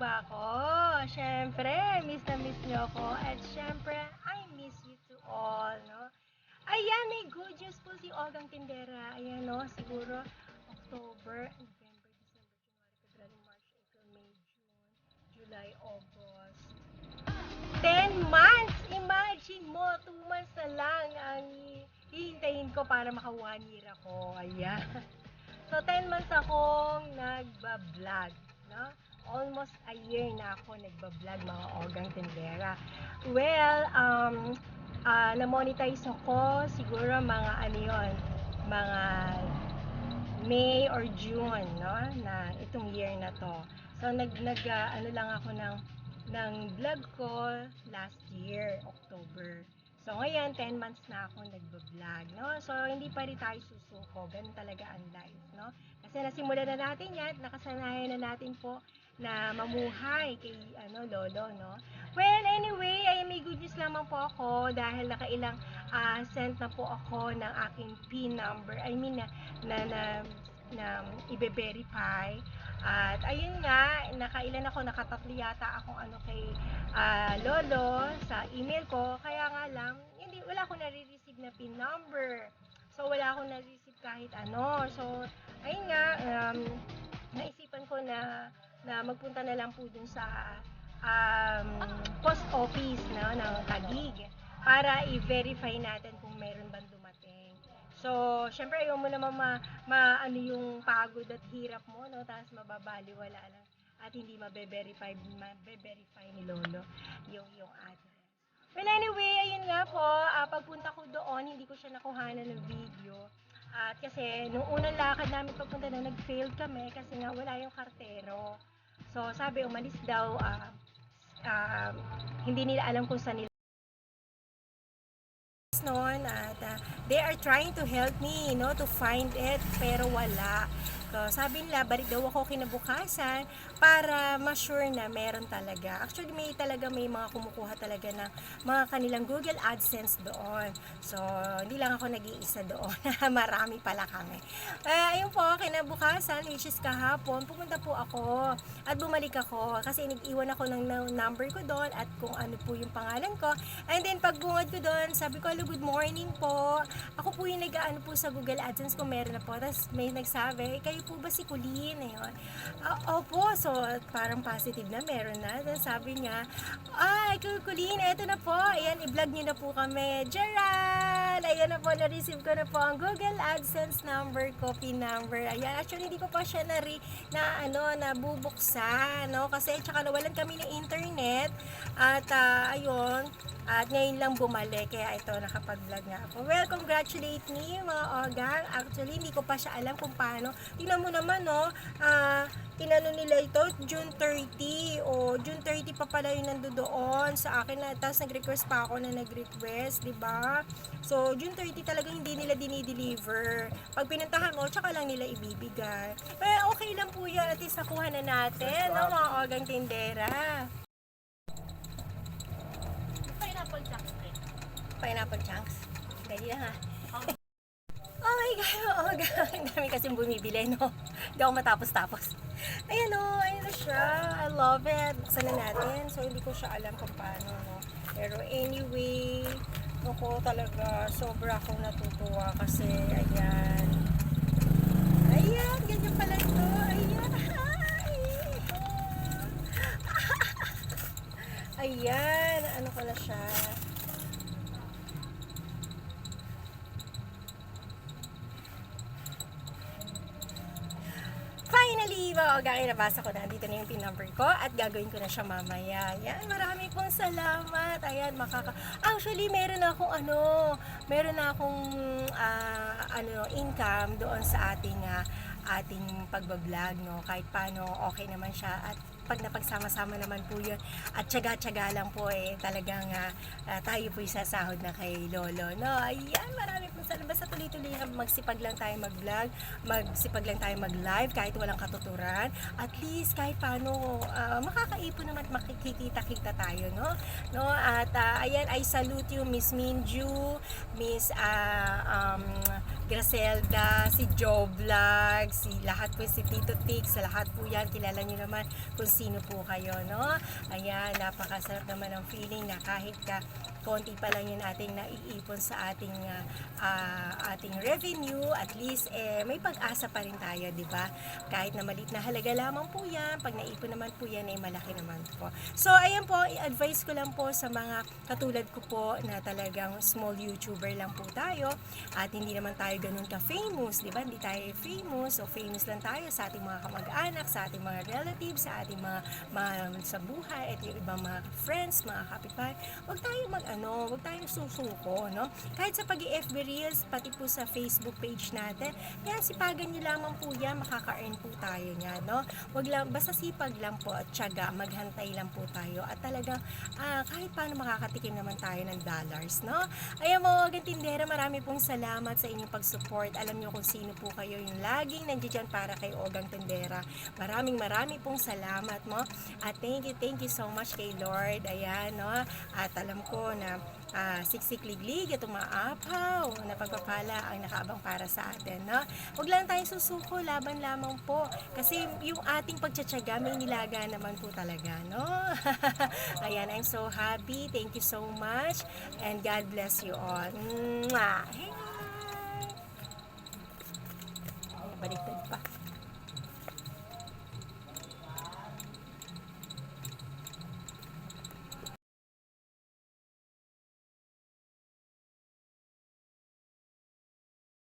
ako. Siyempre, miss na miss niyo ako. At siyempre, I miss you to all, no? Ayan, may good news po si Olgang Tindera. Ayan, no? Siguro, October, November, December, January, February, March, April, May, June, July, August. 10 months! Imagine mo, 2 months na lang ang hihintayin ko para maka 1 year ako. Ayan. So, 10 months akong nagba-vlog, no? Almost a year na ako nagba-vlog, mga Ogang Tindera. Well, um, ah, na-monetize ako, siguro mga ano yun, mga May or June, no? Na itong year na to. So, nag, nag ah, ano lang ako ng, ng vlog ko last year, October. So, ngayon, 10 months na ako nagbablog, no? So, hindi pa rin tayo susuko. Ganun talaga ang life, no? Kasi nasimulan na natin yan, nakasanayan na natin po na mamuhay kay ano lolo no? Well anyway ay may good news lamang po ako dahil nakailang ah, sent na po ako ng aking pin number I mean na na, na, na ibe-verify at ayun nga nakailan ako nakatatlo yata akong ano kay ah, lolo sa email ko. Kaya nga lang hindi wala akong nare-receive na pin number. So wala akong nare-receive kahit ano. So ayun nga um, naisipan ko na na magpunta na lang po dun sa um, post office no, ng Taguig para i-verify natin kung meron bang dumating. So, syempre ayaw mo naman ma, ma ano yung pagod at hirap mo, no? Tapos mababaliwala lang at hindi mabe-verify, mabe-verify ni Lolo yung, yung address. Well, anyway, ayun nga po, ah, pagpunta ko doon, hindi ko siya nakuhanan ng video. At kasi, nung unang lakad namin pagpunta na, nag-fail kami kasi nga wala yung kartero. So, sabi, umalis daw, ah, ah, hindi nila alam kung saan nila noon at ah, they are trying to help me, no, to find it, pero wala. So, sabi nila, balik daw ako kinabukasan para ma-sure na meron talaga. Actually, may talaga may mga kumukuha talaga ng mga kanilang Google AdSense doon. So, hindi lang ako nag-iisa doon. Marami pala kami. Eh, ayun po, kinabukasan, which is kahapon, pumunta po ako at bumalik ako kasi nag-iwan ako ng number ko doon at kung ano po yung pangalan ko. And then, pag bungad ko doon, sabi ko, hello, good morning po. Ako po yung nag-ano po sa Google AdSense kung meron na po. Tapos may nagsabi, kayo po ba si Colleen? Ayun. Ah, opo, so parang positive na meron na. Tapos sabi niya, ay, Colleen, eto na po. Ayan, i-vlog niyo na po kami. Gerald! Ayan na po, na-receive ko na po ang Google AdSense number, copy number. Ayan, actually, hindi ko pa siya na, na ano, nabubuksan, no? Kasi, tsaka nawalan kami ng internet. At, ah, ayun, at ngayon lang bumalik, kaya ito, nakapag-vlog nga ako. Well, congratulate me, mga ogang. Actually, hindi ko pa siya alam kung paano. Tingnan mo naman, no? Ah, tinano nila ito, June 30. O, June 30 pa pala yung nandoon sa akin. Na, tapos nag-request pa ako na nag-request, di ba? So, June 30 talaga hindi nila dinideliver. Pag pinuntahan mo, tsaka lang nila ibibigay. Eh, okay lang po yan. At least nakuha na natin, no, mga ogang tindera. Pineapple chocolate. Pineapple chunks. Dali lang ha. Oh my God, oh my God. Ang dami kasing bumibili, no? Hindi ako matapos-tapos. Ayan o, ayun na siya. I love it. Buksan na natin. So, hindi ko siya alam kung paano, no? Pero anyway, ako talaga, sobra akong natutuwa kasi, ayan. Ayan, ganyan pala ito. Ayan. Ay. Ayan, ano ko na siya. Finally, mga gaya nabasa ko na. Dito na yung pin number ko at gagawin ko na siya mamaya. Yan, marami pong salamat. Ayan, makaka... Actually, meron na akong ano, meron na akong ah, ano, income doon sa ating ah, ating pagbablog, no? Kahit paano, okay naman siya at pag napagsama-sama naman po yun at tsaga-tsaga lang po eh talagang ah, tayo po isasahod na kay Lolo no? Ayan marami po sana basta tuloy-tuloy magsipag lang tayo mag-vlog magsipag lang tayo mag-live kahit walang katuturan. At least kahit paano ah, makakaipon naman at makikita-kita tayo no? No at ah, ayan I salute you Miss Minju Miss ah, um, Gracelda, si Joe Vlog, si lahat po, si Tito Tix, sa lahat po yan, kilala nyo naman kung sino po kayo, no? Ayan, napakasarap naman ang feeling na kahit ka konti pa lang yun ating naiipon sa ating ah, ah, ating revenue, at least eh, may pag-asa pa rin tayo, di ba? Kahit na maliit na halaga lamang po yan, pag naipon naman po yan, ay malaki naman po. So, ayan po, i-advise ko lang po sa mga katulad ko po na talagang small YouTuber lang po tayo at hindi naman tayo ganun ka-famous, di ba? Hindi tayo famous, so famous lang tayo sa ating mga kamag-anak, sa ating mga relatives, sa ating mga, mga sa buhay, at yung ibang mga friends, mga kapitbahay. Huwag tayo mag ano, huwag tayong susuko, no? Kahit sa pag FB Reels, pati po sa Facebook page natin, yan, sipagan nyo lamang po yan, makaka-earn po tayo niya, no? Wag lang, basta sipag lang po at tiyaga, maghantay lang po tayo at talagang ah, kahit paano makakatikim naman tayo ng dollars, no? Ayan mga gantindera, marami pong salamat sa inyong pag-support. Alam nyo kung sino po kayo yung laging nandiyan para kay Ogang Tindera. Maraming maraming pong salamat mo. At thank you, thank you so much kay Lord. Ayan, no? At alam ko na ah, siksik-liglig, itong mga apaw na pagpapala ang nakaabang para sa atin, no? Huwag lang tayong susuko, laban lamang po. Kasi yung ating pagtsatsaga, may nilaga naman po talaga, no? Ayan, I'm so happy. Thank you so much. And God bless you all. Mwah! Hey! Balik.